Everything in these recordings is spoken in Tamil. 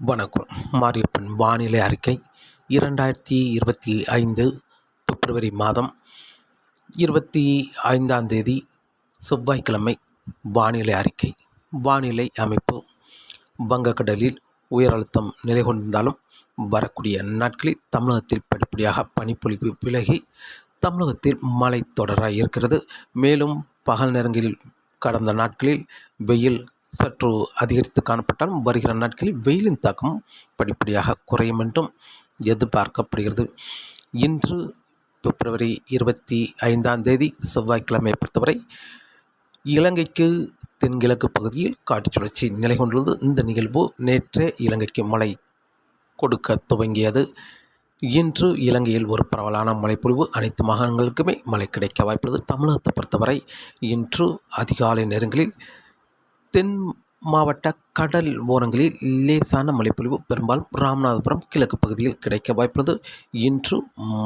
வணக்கம். மாரியப்பன் வானிலை அறிக்கை இரண்டாயிரத்தி இருபத்தி ஐந்து பிப்ரவரி மாதம் இருபத்தி ஐந்தாம் தேதி செவ்வாய்க்கிழமை வானிலை அறிக்கை. வானிலை அமைப்பு வங்கக்கடலில் உயர் அழுத்தம் நிலை கொண்டிருந்தாலும் வரக்கூடிய நாட்களில் தமிழகத்தில் படிப்படியாக பனிப்பொழிவு விலகி தமிழகத்தில் மழை தொடர இருக்கிறது. மேலும் பகல் நேரங்களில் கடந்த நாட்களில் வெயில் சற்று அதிகரித்து காணப்பட்டாலும் வருகிற நாட்களில் வெயிலின் தாக்கம் படிப்படியாக குறையும் என்றும் எதிர்பார்க்கப்படுகிறது. இன்று பிப்ரவரி இருபத்தி ஐந்தாம் தேதி செவ்வாய்க்கிழமை பொறுத்தவரை இலங்கைக்கு தென்கிழக்கு பகுதியில் காற்று சுழற்சி நிலை கொண்டுள்ளது. இந்த நிகழ்வு நேற்றே இலங்கைக்கு மழை கொடுக்க துவங்கியது. இன்று இலங்கையில் ஒரு பரவலான மழைப்பொழிவு அனைத்து மாகாணங்களுக்குமே மழை கிடைக்க வாய்ப்புள்ளது. தமிழகத்தை பொறுத்தவரை இன்று அதிகாலை நேரங்களில் தென் மாவட்ட கடல் ஓரங்களில் லேசான மழைப்பொழிவு பெரும்பாலும் ராமநாதபுரம் கிழக்கு பகுதியில் கிடைக்க வாய்ப்புள்ளது. இன்று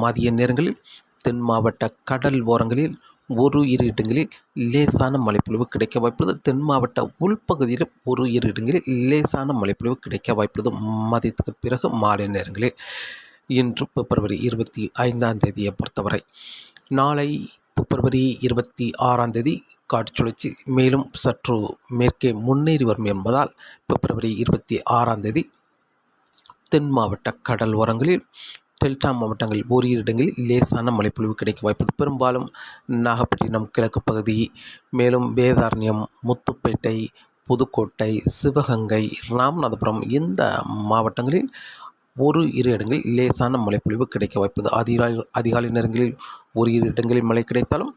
மதிய நேரங்களில் தென் மாவட்ட கடல் ஓரங்களில் ஒரு இரு இடங்களில் லேசான மழைப்பொழிவு கிடைக்க வாய்ப்புள்ளது. தென் மாவட்ட உள்பகுதியில் ஒரு இரு இடங்களில் லேசான மழைப்பொழிவு கிடைக்க வாய்ப்புள்ளது. மதியத்துக்கு பிறகு மாலை நேரங்களில் இன்று பிப்ரவரி இருபத்தி ஐந்தாம் தேதியை பொறுத்தவரை நாளை பிப்ரவரி இருபத்தி ஆறாம் தேதி காற்று சுழற்சி. மேலும் சற்று மேற்கே முன்னேறி வரும் என்பதால் பிப்ரவரி இருபத்தி ஆறாம் தேதி தென் மாவட்ட கடல் ஓரங்களில் டெல்டா மாவட்டங்களில் ஓரிரு இடங்களில் லேசான மழைப்பொழிவு கிடைக்க வாய்ப்பது பெரும்பாலும் நாகப்பட்டினம் கிழக்கு பகுதி மேலும் வேதாரண்யம் முத்துப்பேட்டை புதுக்கோட்டை சிவகங்கை ராமநாதபுரம் இந்த மாவட்டங்களில் ஒரு இரு இடங்களில் லேசான மழைப்பொழிவு கிடைக்க வாய்ப்பது அதிகாலை அதிகாலை நேரங்களில் ஒரு இரு இடங்களில் மழை கிடைத்தாலும்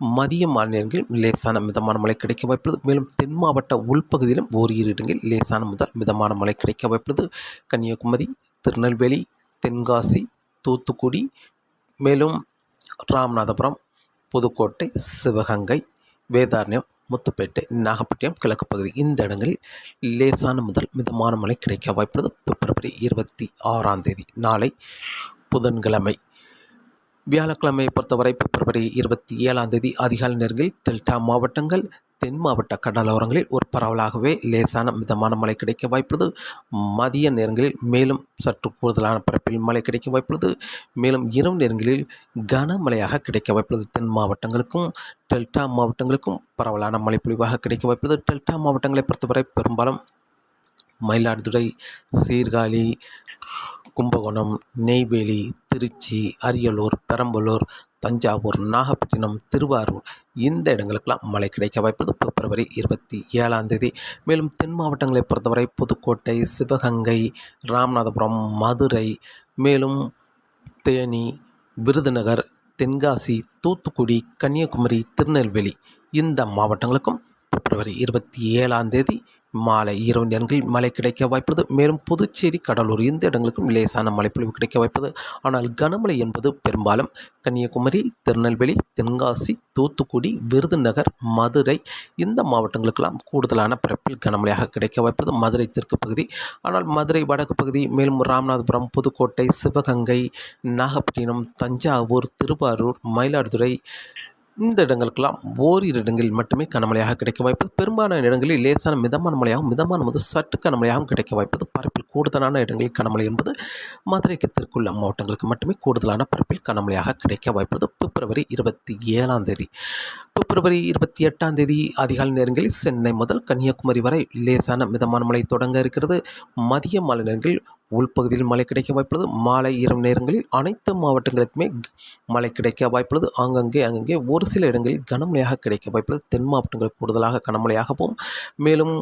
மதிய மாநிலங்களில் லேசான மிதமான மழை கிடைக்க வாய்ப்புள்ளது. மேலும் தென் மாவட்ட உள்பகுதியிலும் ஓரிரு இடங்களில் லேசான முதல் மிதமான மழை கிடைக்க வாய்ப்புள்ளது. கன்னியாகுமரி திருநெல்வேலி தென்காசி தூத்துக்குடி மேலும் ராமநாதபுரம் புதுக்கோட்டை சிவகங்கை வேதாரண்யம் முத்துப்பேட்டை நாகப்பட்டினம் கிழக்கு பகுதி இந்த இடங்களில் லேசான முதல் மிதமான மழை கிடைக்க வாய்ப்புள்ளது. பிப்ரவரி இருபத்தி ஆறாம் தேதி நாளை புதன்கிழமை வியாழக்கிழமையை பொறுத்தவரை பிப்ரவரி இருபத்தி ஏழாம் தேதி அதிகாலை நேரங்களில் டெல்டா மாவட்டங்கள் தென் மாவட்ட கடலோரங்களில் ஒரு பரவலாகவே லேசான மிதமான மழை கிடைக்க வாய்ப்புள்ளது. மதிய நேரங்களில் மேலும் சற்று கூடுதலான பரப்பில் மழை கிடைக்க வாய்ப்புள்ளது. மேலும் இரவு நேரங்களில் கனமழையாக கிடைக்க வாய்ப்புள்ளது. தென் மாவட்டங்களுக்கும் டெல்டா மாவட்டங்களுக்கும் பரவலான மழை பொழிவாக கிடைக்க வாய்ப்புள்ளது. டெல்டா மாவட்டங்களை பொறுத்தவரை பெரும்பாலும் மயிலாடுதுறை சீர்காழி கும்பகோணம் நெய்வேலி திருச்சி அரியலூர் பெரம்பலூர் தஞ்சாவூர் நாகப்பட்டினம் திருவாரூர் இந்த இடங்களுக்கெல்லாம் மழை கிடைக்க வாய்ப்பது பிப்ரவரி இருபத்தி ஏழாம் தேதி. மேலும் தென் மாவட்டங்களை பொறுத்தவரை புதுக்கோட்டை சிவகங்கை ராமநாதபுரம் மதுரை மேலும் தேனி விருதுநகர் தென்காசி தூத்துக்குடி கன்னியாகுமரி திருநெல்வேலி இந்த மாவட்டங்களுக்கும் பிப்ரவரி இருபத்தி ஏழாம் தேதி மாலை இரவு நேரங்களில் மழை கிடைக்க வாய்ப்பது மேலும் புதுச்சேரி கடலூர் இந்த இடங்களுக்கும் லேசான மழைப்பொழிவு கிடைக்க வாய்ப்பது ஆனால் கனமழை என்பது பெரும்பாலும் கன்னியாகுமரி திருநெல்வேலி தென்காசி தூத்துக்குடி விருதுநகர் மதுரை இந்த மாவட்டங்களுக்கெல்லாம் கூடுதலான பரப்பில் கனமழையாக கிடைக்க வாய்ப்பது மதுரை தெற்கு பகுதி ஆனால் மதுரை வடக்கு பகுதி மேலும் ராமநாதபுரம் புதுக்கோட்டை சிவகங்கை நாகப்பட்டினம் தஞ்சாவூர் திருவாரூர் மயிலாடுதுறை இந்த இடங்களுக்கெல்லாம் ஓரிரு இடங்களில் மட்டுமே கனமழையாக கிடைக்க வாய்ப்பு. பெரும்பாலான இடங்களில் லேசான மிதமான மழையாகவும் மிதமான முதல் சற்று கனமழையாகவும் கிடைக்க வாய்ப்பது பரப்பில் கூடுதலான இடங்களில் கனமழை என்பது மதுரைக்கு தெற்குள்ள மாவட்டங்களுக்கு மட்டுமே கூடுதலான பரப்பில் கனமழையாக கிடைக்க வாய்ப்பது பிப்ரவரி இருபத்தி ஏழாம் தேதி. பிப்ரவரி இருபத்தி எட்டாம் தேதி அதிகாலை நேரங்களில் சென்னை முதல் கன்னியாகுமரி வரை லேசான மிதமான மழை தொடங்க இருக்கிறது. மதிய மாலை நேரங்களில் உள்பகுதியில் மழை கிடைக்க வாய்ப்புள்ளது. மாலை இரவு நேரங்களில் அனைத்து மாவட்டங்களுக்குமே மழை கிடைக்க வாய்ப்புள்ளது. ஆங்கங்கே அங்கங்கே ஒரு சில இடங்களில் கனமழையாக கிடைக்க வாய்ப்புள்ளது. தென் மாவட்டங்கள் கூடுதலாக கனமழையாகவும் மேலும்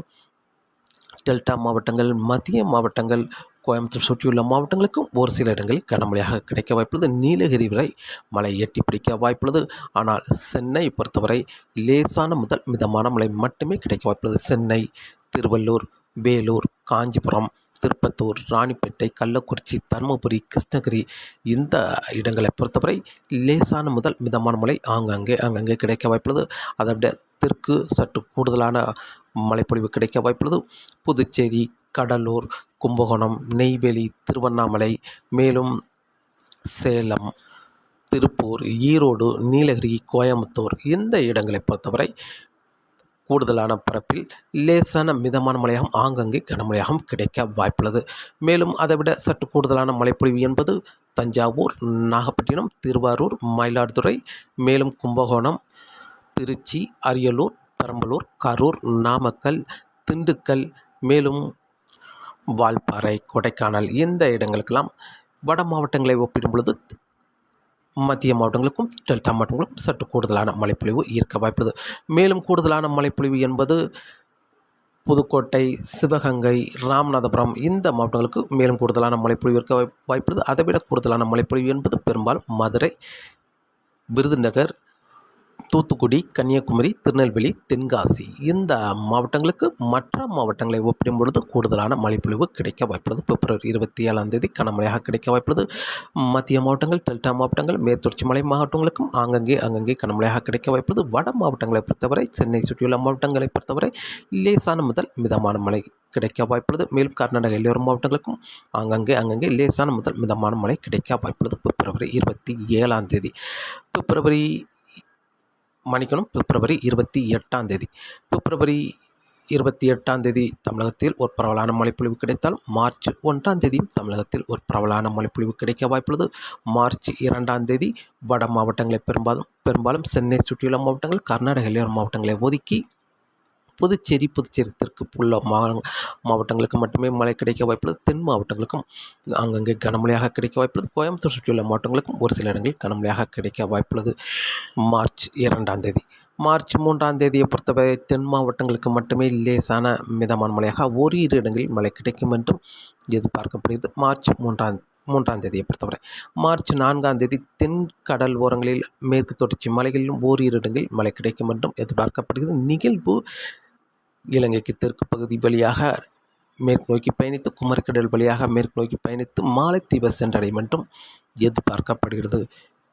டெல்டா மாவட்டங்கள் மத்திய மாவட்டங்கள் கோயம்புத்தூர் சுற்றியுள்ள மாவட்டங்களுக்கும் ஒரு சில இடங்களில் கனமழையாக கிடைக்க வாய்ப்புள்ளது. நீலகிரி வரை மழை எட்டி பிடிக்க வாய்ப்புள்ளது. ஆனால் சென்னை பொறுத்தவரை லேசான முதல் மிதமான மழை மட்டுமே கிடைக்க வாய்ப்புள்ளது. சென்னை திருவள்ளூர் வேலூர் காஞ்சிபுரம் திருப்பத்தூர் ராணிப்பேட்டை கள்ளக்குறிச்சி தருமபுரி கிருஷ்ணகிரி இந்த இடங்களை பொறுத்தவரை லேசான முதல் மிதமான மழை ஆங்காங்கே அங்கங்கே கிடைக்க வாய்ப்புள்ளது. அதை விட தெற்கு சற்று கூடுதலான மழைப்பொழிவு கிடைக்க வாய்ப்புள்ளது. புதுச்சேரி கடலூர் கும்பகோணம் நெய்வேலி திருவண்ணாமலை மேலும் சேலம் திருப்பூர் ஈரோடு நீலகிரி கோயம்புத்தூர் இந்த இடங்களை பொறுத்தவரை கூடுதலான பரப்பில் லேசான மிதமான மழையாகவும் ஆங்கங்கே கனமழையாகவும் கிடைக்க வாய்ப்புள்ளது. மேலும் அதைவிட சற்று கூடுதலான மழைப்பொழிவு என்பது தஞ்சாவூர் நாகப்பட்டினம் திருவாரூர் மயிலாடுதுறை மேலும் கும்பகோணம் திருச்சி அரியலூர் பெரம்பலூர் கரூர் நாமக்கல் திண்டுக்கல் மேலும் வால்பாறை கொடைக்கானல் இந்த இடங்களுக்கெல்லாம் வட மாவட்டங்களை ஒப்பிடும் பொழுது மத்திய மாவட்டங்களுக்கும் டெல்டா மாவட்டங்களுக்கும் சற்று கூடுதலான மழைப்பொழிவு இருக்க வாய்ப்புள்ளது. மேலும் கூடுதலான மழைப்பொழிவு என்பது புதுக்கோட்டை சிவகங்கை ராமநாதபுரம் இந்த மாவட்டங்களுக்கு மேலும் கூடுதலான மழைப்பொழிவு இருக்க வாய்ப்புள்ளது. அதைவிட கூடுதலான மழைப்பொழிவு என்பது பெரும்பாலும் மதுரை விருதுநகர் தூத்துக்குடி கன்னியாகுமரி திருநெல்வேலி தென்காசி இந்த மாவட்டங்களுக்கு மற்ற மாவட்டங்களை ஒப்பிடும் பொழுது கூடுதலான மழைப்பொழிவு கிடைக்க வாய்ப்புள்ளது. பிப்ரவரி இருபத்தி ஏழாம் தேதி கனமழையாக கிடைக்க வாய்ப்புள்ளது. மத்திய மாவட்டங்கள் டெல்டா மாவட்டங்கள் மேற்தொடர்ச்சி மலை மாவட்டங்களுக்கும் ஆங்கங்கே அங்கங்கே கனமழையாக கிடைக்க வாய்ப்புள்ளது. வட மாவட்டங்களை பொறுத்தவரை சென்னை சுற்றியுள்ள மாவட்டங்களை பொறுத்தவரை லேசான முதல் மிதமான மழை கிடைக்க வாய்ப்புள்ளது. மேலும் கர்நாடக எல்லோரும் மாவட்டங்களுக்கும் அங்கங்கே அங்கங்கே லேசான முதல் மிதமான மழை கிடைக்க வாய்ப்புள்ளது. பிப்ரவரி இருபத்தி ஏழாம் தேதி. பிப்ரவரி மன்னிக்கணும். பிப்ரவரி இருபத்தி எட்டாம் தேதி. பிப்ரவரி இருபத்தி எட்டாம் தேதி தமிழகத்தில் ஒரு பரவலான மழைப்பொழிவு கிடைத்தால் மார்ச் ஒன்றாம் தேதியும் தமிழகத்தில் ஒரு பரவலான மழைப்பொழிவு கிடைக்க வாய்ப்புள்ளது. மார்ச் இரண்டாம் தேதி வட மாவட்டங்களை பெரும்பாலும் பெரும்பாலும் சென்னை சுற்றியுள்ள மாவட்டங்கள் கர்நாடக எல்லையோர மாவட்டங்களை ஒதுக்கி புதுச்சேரி புதுச்சேரி தெற்கு உள்ள மா மாவட்டங்களுக்கு மட்டுமே மழை கிடைக்க வாய்ப்புள்ளது. தென் மாவட்டங்களுக்கும் அங்கங்கே கனமழையாக கிடைக்க வாய்ப்புள்ளது. கோயம்புத்தூர் சுற்றியுள்ள மாவட்டங்களுக்கும் ஒரு சில இடங்களில் கனமழையாக கிடைக்க வாய்ப்புள்ளது. மார்ச் இரண்டாம் தேதி. மார்ச் மூன்றாம் தேதியை பொறுத்தவரை தென் மாவட்டங்களுக்கு மட்டுமே லேசான மிதமான மழையாக ஓரிரு இடங்களில் மழை கிடைக்கும் என்றும் எதிர்பார்க்கப்படுகிறது. மார்ச் மூன்றாம் மூன்றாம் தேதியை பொறுத்தவரை. மார்ச் நான்காம் தேதி தென் கடல் ஓரங்களில் மேற்கு தொடர்ச்சி மலைகளிலும் ஓரிரு இடங்களில் மழை கிடைக்கும் என்றும் எதிர்பார்க்கப்படுகிறது. நிகழ்வு இலங்கைக்கு தெற்கு பகுதி வழியாக மேற்கு நோக்கி பயணித்து குமரிக்கடல் வழியாக மேற்கு நோக்கி பயணித்து மாலைத்தீவை சென்றடையும் என்றும் எதிர்பார்க்கப்படுகிறது.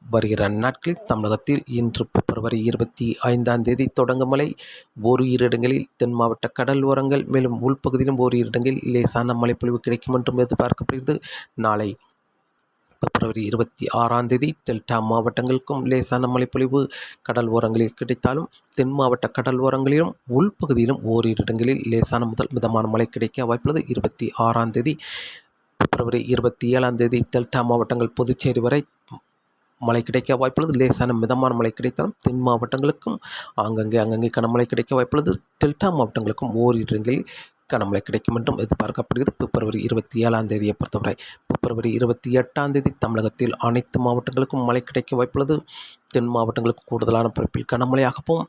வருகிற நாட்களில் தமிழகத்தில் இன்று பிப்ரவரி இருபத்தி ஐந்தாம் தேதி தொடங்கும் மழை. ஓரிரு இடங்களில் தென் மாவட்ட கடல் ஓரங்கள் மேலும் உள்பகுதியிலும் ஓரிரு இடங்களில் லேசான மழைப்பொழிவு கிடைக்கும் என்றும் எதிர்பார்க்கப்படுகிறது. நாளை பிப்ரவரி இருபத்தி ஆறாம் தேதி டெல்டா மாவட்டங்களுக்கும் லேசான மழைப்பொழிவு கடல் ஓரங்களில் கிடைத்தாலும் தென் மாவட்ட கடல் ஓரங்களிலும் உள்பகுதியிலும் ஓரிரு இடங்களில் லேசான முதல் மிதமான மழை கிடைக்க வாய்ப்புள்ளது. இருபத்தி ஆறாம் தேதி பிப்ரவரி இருபத்தி ஏழாம் தேதி டெல்டா மாவட்டங்கள் புதுச்சேரி வரை மழை கிடைக்க வாய்ப்புள்ளது. லேசான மிதமான மழை கிடைத்தாலும் தென் மாவட்டங்களுக்கும் ஆங்கங்கே அங்கங்கே கனமழை கிடைக்க வாய்ப்புள்ளது. டெல்டா மாவட்டங்களுக்கும் ஓரிரு இடங்களில் கனமழை கிடைக்கும் என்றும் எதிர்பார்க்கப்படுகிறது. பிப்ரவரி இருபத்தி ஏழாம் தேதியை பொறுத்தவரை பிப்ரவரி இருபத்தி எட்டாம் தேதி தமிழகத்தில் அனைத்து மாவட்டங்களுக்கும் மழை கிடைக்க வாய்ப்புள்ளது. தென் மாவட்டங்களுக்கு கூடுதலான பரப்பில் கனமழையாகவும்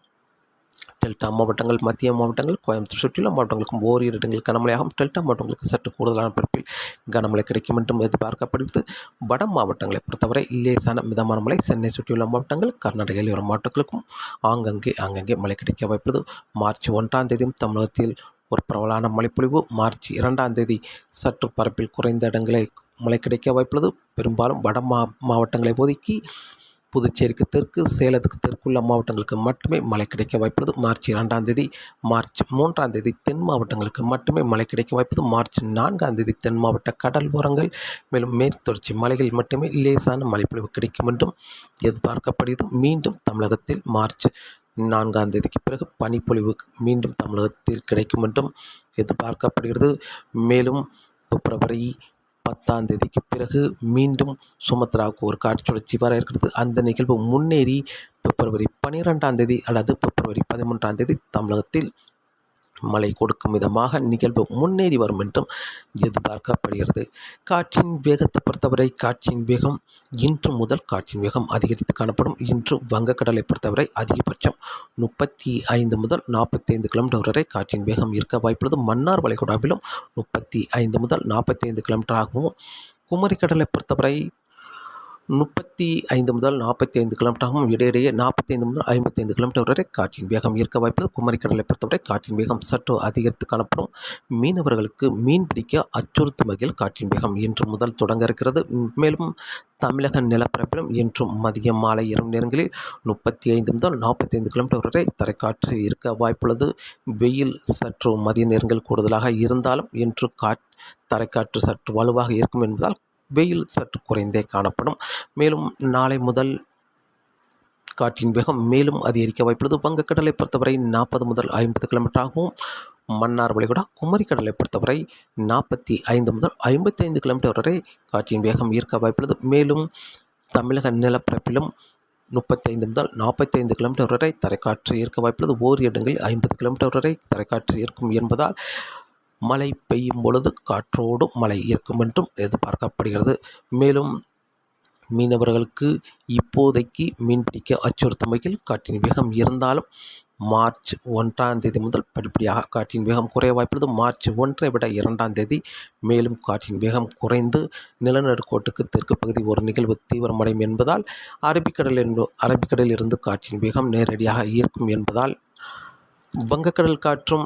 டெல்டா மாவட்டங்கள் மத்திய மாவட்டங்கள் கோயம்புத்தூர் சுற்றியுள்ள மாவட்டங்களுக்கும் ஓரிரு இடங்களில் கனமழையாகும் டெல்டா மாவட்டங்களுக்கு சற்று கூடுதலான பரப்பில் கனமழை கிடைக்கும் என்றும் எதிர்பார்க்கப்படுகிறது. வட மாவட்டங்களை பொறுத்தவரை லேசான மிதமான மழை சென்னை சுற்றியுள்ள மாவட்டங்கள் கர்நாடக எல்லையோர மாவட்டங்களுக்கும் ஆங்கங்கே ஆங்கங்கே மழை கிடைக்க வாய்ப்புள்ளது. மார்ச் ஒன்றாம் தேதியும் தமிழகத்தில் ஒரு பரவலான மழைப்பொழிவு. மார்ச் இரண்டாம் தேதி சற்று பரப்பில் குறைந்த இடங்களை மழை கிடைக்க வாய்ப்புள்ளது. பெரும்பாலும் வட மா மாவட்டங்களை ஒதுக்கி புதுச்சேரிக்கு தெற்கு சேலத்துக்கு தெற்குள்ள மாவட்டங்களுக்கு மட்டுமே மழை கிடைக்க வாய்ப்புள்ளது. மார்ச் இரண்டாம் தேதி மார்ச் மூன்றாம் தேதி தென் மாவட்டங்களுக்கு மட்டுமே மழை கிடைக்க வாய்ப்பது மார்ச் நான்காம் தேதி தென் மாவட்ட கடல் ஓரங்கள் மேலும் மேற்கு தொடர்ச்சி மலைகளில் மட்டுமே லேசான மழைப்பொழிவு கிடைக்கும் என்றும் எதிர்பார்க்கப்படுகிறது. மீண்டும் தமிழகத்தில் மார்ச் நான்காம் தேதிக்கு பிறகு பனிப்பொழிவு மீண்டும் தமிழகத்தில் கிடைக்கும் என்றும் எதிர்பார்க்கப்படுகிறது. மேலும் பிப்ரவரி பத்தாம் தேதிக்கு பிறகு மீண்டும் சுமத்ராவுக்கு ஒரு காட்சி சுழற்சி வர இருக்கிறது. அந்த நிகழ்வு முன்னேறி பிப்ரவரி பன்னிரெண்டாம் தேதி அல்லது பிப்ரவரி பதிமூன்றாம் தேதி தமிழகத்தில் மழை கொடுக்கும் விதமாக நிகழ்வு முன்னேறி வரும் என்றும் எதிர்பார்க்கப்படுகிறது. காற்றின் வேகத்தை பொறுத்தவரை காற்றின் வேகம் இன்று முதல் காற்றின் வேகம் அதிகரித்து காணப்படும். இன்று வங்கக்கடலை பொறுத்தவரை அதிகபட்சம் முப்பத்தி ஐந்து முதல் நாற்பத்தி ஐந்து கிலோமீட்டர் வரை காற்றின் வேகம் இருக்க வாய்ப்புள்ளது. மன்னார் வளைகுடாவிலும் முப்பத்தி ஐந்து முதல் நாற்பத்தி ஐந்து கிலோமீட்டர் ஆகவும் குமரிக்கடலை பொறுத்தவரை முப்பத்தி ஐந்து முதல் நாற்பத்தி ஐந்து கிலோமீட்டராகவும் இடையிடையே நாற்பத்தி ஐந்து முதல் ஐம்பத்தி ஐந்து கிலோமீட்டர் வரை காற்றின் வேகம் இருக்க வாய்ப்பு குமரிக்கடலை பொறுத்தவரை காற்றின் வேகம் சற்று அதிகரித்து காணப்படும். மீனவர்களுக்கு மீன் பிடிக்க அச்சுறுத்தும் வகையில் காற்றின் வேகம் இன்று முதல் தொடங்க இருக்கிறது. மேலும் தமிழக நிலப்பரப்பிலும் இன்றும் மதியம் மாலை இரவு நேரங்களில் முப்பத்தி ஐந்து முதல் நாற்பத்தி ஐந்து கிலோமீட்டர் வரை தரைக்காற்று இருக்க வாய்ப்புள்ளது. வெயில் சற்று மதிய நேரங்கள் கூடுதலாக இருந்தாலும் இன்று காற் தரைக்காற்று சற்று வலுவாக இருக்கும் என்பதால் வெயில் சற்று குறைந்தே காணப்படும். மேலும் நாளை முதல் காற்றின் வேகம் மேலும் அதிகரிக்க வாய்ப்புள்ளது. வங்கக்கடலை பொறுத்தவரை நாற்பது முதல் ஐம்பது கிலோமீட்டர் ஆகும். மன்னார் வளைகுடா குமரிக்கடலை பொறுத்தவரை நாற்பத்தி ஐந்து முதல் ஐம்பத்தைந்து கிலோமீட்டர் வரை காற்றின் வேகம் ஈர்க்க வாய்ப்புள்ளது. மேலும் தமிழக நிலப்பரப்பிலும் முப்பத்தைந்து முதல் நாற்பத்தைந்து கிலோமீட்டர் வரை தரைக்காற்று ஈர்க்க வாய்ப்புள்ளது. ஓர் இடங்களில் ஐம்பது கிலோமீட்டர் வரை தரைக்காற்று ஈர்க்கும் என்பதால் மழை பெய்யும் பொழுது காற்றோடு மழை இருக்கும் என்றும் எதிர்பார்க்கப்படுகிறது. மேலும் மீனவர்களுக்கு இப்போதைக்கு மீன்பிடிக்க அச்சுறுத்தும் வகையில் காற்றின் வேகம் இருந்தாலும் மார்ச் ஒன்றாம் தேதி முதல் படிப்படியாக காற்றின் வேகம் குறைய வாய்ப்புள்ளது. மார்ச் ஒன்றை விட இரண்டாம் தேதி மேலும் காற்றின் வேகம் குறைந்து நிலநடுக்கோட்டுக்கு தெற்கு பகுதி ஒரு நிகழ்வு தீவிரமடையும் என்பதால் அரபிக்கடலில் அரபிக்கடலில் இருந்து காற்றின் வேகம் நேரடியாக ஈர்க்கும் என்பதால் வங்கக்கடல் காற்றும்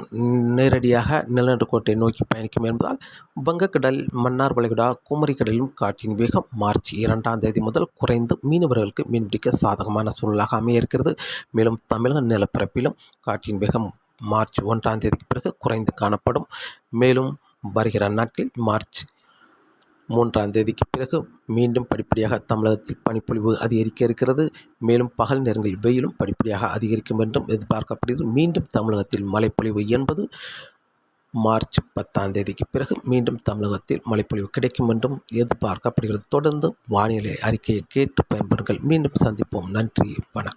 நேரடியாக நிலநடுக்கோட்டை நோக்கி பயணிக்கும் என்பதால் வங்கக்கடல் மன்னார் வளைகுடா குமரிக்கடலும் காற்றின் வேகம் மார்ச் இரண்டாம் தேதி முதல் குறைந்து மீனவர்களுக்கு மீன்பிடிக்க சாதகமான சூழலாக அமைய இருக்கிறது மேலும் தமிழக நிலப்பரப்பிலும் காற்றின் வேகம் மார்ச் ஒன்றாம் தேதிக்கு பிறகு குறைந்து காணப்படும். மேலும் வருகிற நாட்களில் மார்ச் மூன்றாம் தேதிக்கு பிறகு மீண்டும் படிப்படியாக தமிழகத்தில் பனிப்பொழிவு அதிகரிக்க இருக்கிறது. மேலும் பகல் நேரங்களில் வெயிலும் படிப்படியாக அதிகரிக்கும் என்றும் எதிர்பார்க்கப்படுகிறது. மீண்டும் தமிழகத்தில் மழைப்பொழிவு என்பது மார்ச் பத்தாம் தேதிக்கு பிறகு மீண்டும் தமிழகத்தில் மழைப்பொழிவு கிடைக்கும் என்றும் எதிர்பார்க்கப்படுகிறது. தொடர்ந்து வானிலை அறிக்கையை கேட்டு பயன்படுங்கள் மீண்டும் சந்திப்போம். நன்றி. வணக்கம்.